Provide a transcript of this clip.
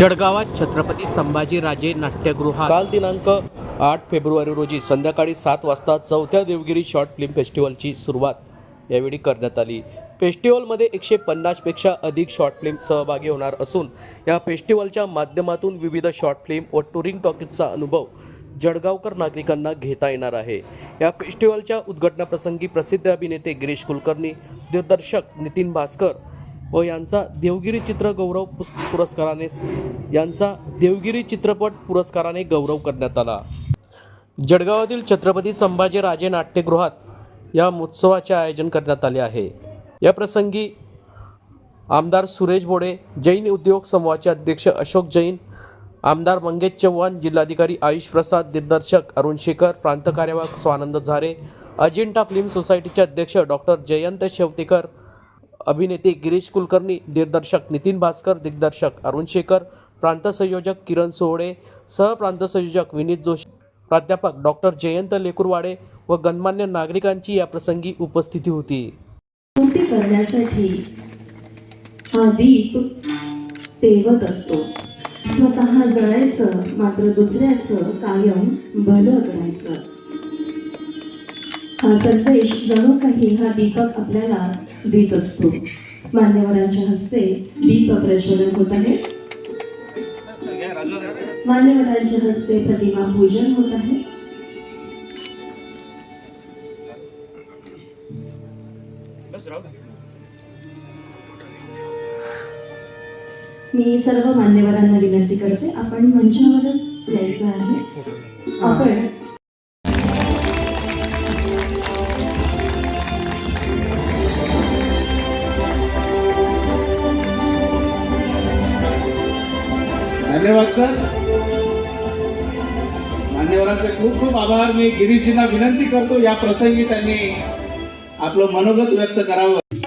जळगावात छत्रपती संभाजीराजे नाट्यगृहात. काल दिनांक आठ फेब्रुवारी रोजी संध्याकाळी सात वाजता चौथ्या देवगिरी शॉर्ट फिल्म फेस्टिवलची सुरुवात यावेळी करण्यात आली. फेस्टिवलमध्ये एकशे पन्नासपेक्षा अधिक शॉर्ट फिल्म सहभागी होणार असून या फेस्टिवलच्या माध्यमातून विविध शॉर्ट फिल्म व टुरिंग टॉकीजचा अनुभव जळगावकर नागरिकांना घेता येणार आहे. या फेस्टिवलच्या उद्घाटनाप्रसंगी प्रसिद्ध अभिनेते गिरीश कुलकर्णी दिग्दर्शक नितीन भास्कर व यांचा देवगिरी चित्र गौरव पुस पुरस्काराने यांचा देवगिरी चित्रपट पुरस्काराने गौरव करण्यात आला. जळगावातील छत्रपती संभाजीराजे नाट्यगृहात या महोत्सवाचे आयोजन करण्यात आले आहे. या प्रसंगी आमदार सुरेश बोडे जैन उद्योग समूहाचे अध्यक्ष अशोक जैन आमदार मंगेश चव्हाण जिल्हाधिकारी आयुष प्रसाद दिग्दर्शक अरुण शेखर प्रांत कार्यवाहक स्वानंद झारे अजिंठा फिल्म सोसायटीचे अध्यक्ष डॉक्टर जयंत शेवतेकर अभिनेते गिरीश कुलकर्णी दिग्दर्शक नितीन भास्कर दिग्दर्शक अरुण शेखर प्रांत संयोजक किरण सोहळे सहप्रांत संयोजक विनीत जोशी प्राध्यापक डॉक्टर जयंत लेकुरवाडे व गणमान्य नागरिकांची या प्रसंगी उपस्थिती होती. करण्यासाठी हा दीप तेवत असतो. स्वतः जळायचं मात्र दुसऱ्याचं कायम भलं करायचं हा संदेश जणू काही हा दीपक आपल्याला देत असतो. मान्यवरांच्या हस्ते दीप प्रज्वलन होत आहे. मान्यवरांच्या हस्ते प्रतिमा पूजन होत आहे. मी सर्व मान्यवरांना विनंती करते आपण मंचावरच यायचं आहे. आपण धन्यवाद सर. मान्यवरांचे खूप खूप आभार. मी गिरीजींना विनंती करतो या प्रसंगी त्यांनी आपलं मनोगत व्यक्त करावं.